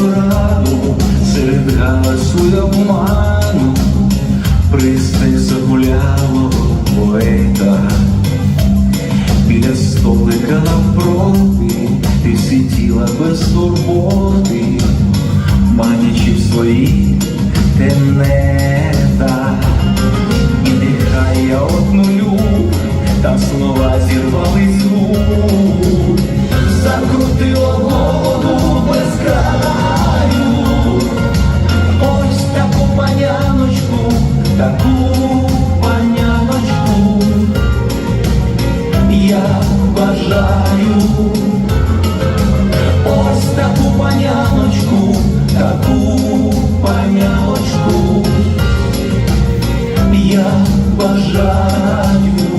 пораду серед галасу й обману, пристань загулялого поета. Біля столика навпроти ти сиділа без турботи, манячи в свої тенета. І нехай я одну однулю, там слова зірвали з губ, закрутила девочку, такую я обожаю. Ось таку таку поняночку я обожаю.